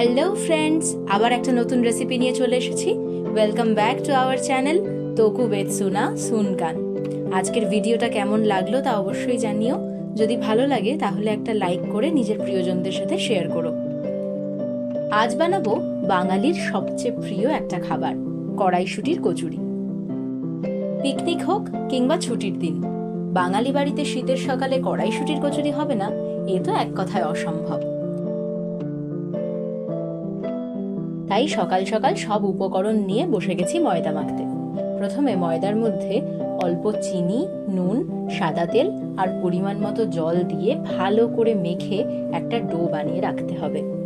Hello friends আবার একটা নতুন রেসিপি নিয়ে চলে এসেছি। Welcome back to our channel তোকু বেদ সুনা সুনকান আজকের ভিডিওটা কেমন লাগল তা অবশ্যই জানিও। যদি ভালো লাগে, তাহলে একটা লাইক করে নিজের প্রিয়জনদের সাথে শেয়ার করো। আজ বানাবো বাঙালির সবচেয়ে প্রিয় একটা খাবার, কড়াইশুটির কচুরি। পিকনিক হোক কিংবা ছুটির দিন, বাঙালি বাড়িতে শীতের সকালে কড়াইশুটির কচুরি হবে না, এ তো এক কথায় অসম্ভব। তাই সকাল সকাল সব উপকরণ নিয়ে বসে গেছি ময়দা মাখতে। প্রথমে ময়দার মধ্যে অল্প চিনি, নুন, সাদা তেল আর পরিমাণ মতো জল দিয়ে ভালো করে মেখে একটা ডো বানিয়ে রাখতে হবে।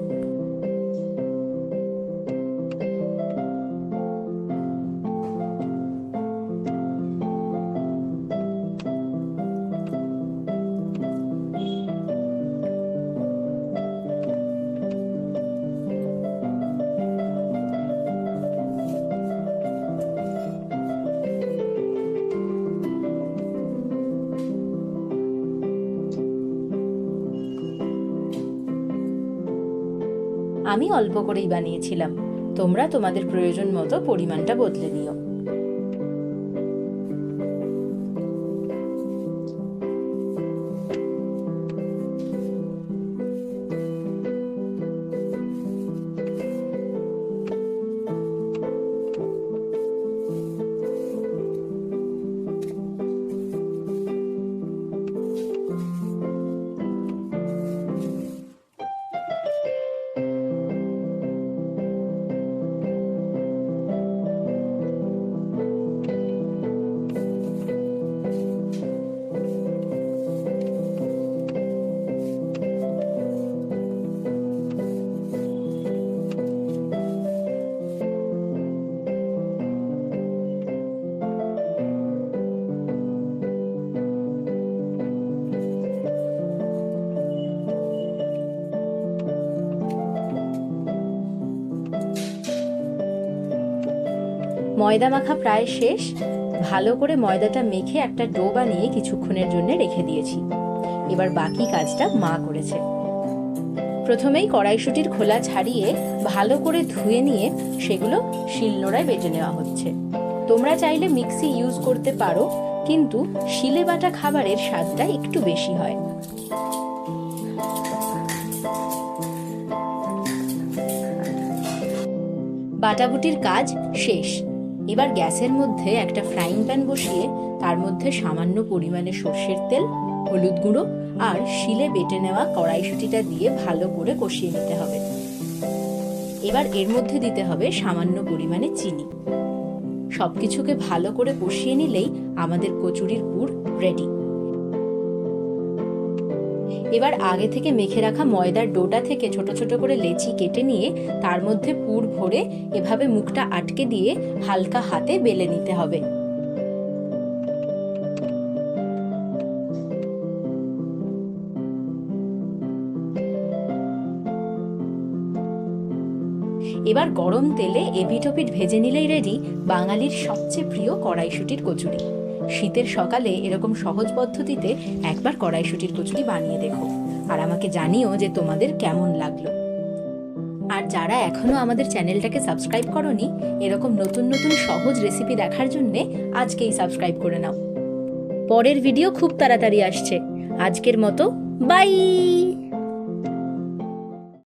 আমি অল্প করেই বানিয়েছিলাম। তোমরা তোমাদের প্রয়োজন মতো পরিমাণটা বদলে নিও। ময়দা মাখা প্রায় শেষ, ভালো করে ময়দাটা মেখে একটা ডো বানিয়ে কিছুক্ষণের জন্য রেখে দিয়েছি। এবার বাকি কাজটা মা করেছে। প্রথমেই কড়াইশুটির খোলা ছাড়িয়ে ভালো করে ধুয়ে নিয়ে সেগুলো শিলনোড়ায় বেটে নেওয়া হচ্ছে। তোমরা চাইলে মিক্সি ইউজ করতে পারো, কিন্তু শিলে বাটা খাবারের স্বাদটা একটু বেশি হয়। বাটাবুটির কাজ শেষ। এবার গ্যাসের মধ্যে একটা ফ্রাইং প্যান বসিয়ে তার মধ্যে সামান্য পরিমাণে সর্ষের তেল, হলুদ গুঁড়ো আর শিলে বেটে নেওয়া কড়াইশুটিটা দিয়ে ভালো করে কষিয়ে নিতে হবে। এবার এর মধ্যে দিতে হবে সামান্য পরিমাণে চিনি। সবকিছুকে ভালো করে কষিয়ে নিলেই আমাদের কচুরির পুর রেডি এবার আগে থেকে মেখে রাখা ময়দার ডোটা থেকে ছোট ছোট করে লেচি কেটে নিয়ে তার মধ্যে পুর ভরে এভাবে মুখটা আটকে দিয়ে হালকা হাতে বেলে নিতে হবে। এবার গরম তেলে এপিটোপিট ভেজে নিলেই রেডি বাঙালির সবচেয়ে প্রিয় কড়াইশুটির কচুরি। শীতের সকালে এরকম সহজ পদ্ধতিতে একবার কড়াইশুটির কচুরি বানিয়ে দেখো। আর আমাকে জানিও যে তোমাদের কেমন লাগল। আর যারা এখনও আমাদের চ্যানেলটাকে সাবস্ক্রাইব করনি, এরকম নতুন নতুন সহজ রেসিপি দেখার জন্য আজকেই সাবস্ক্রাইব করে নাও। পরের ভিডিও খুব তাড়াতাড়ি আসছে। আজকের মতো, বাই!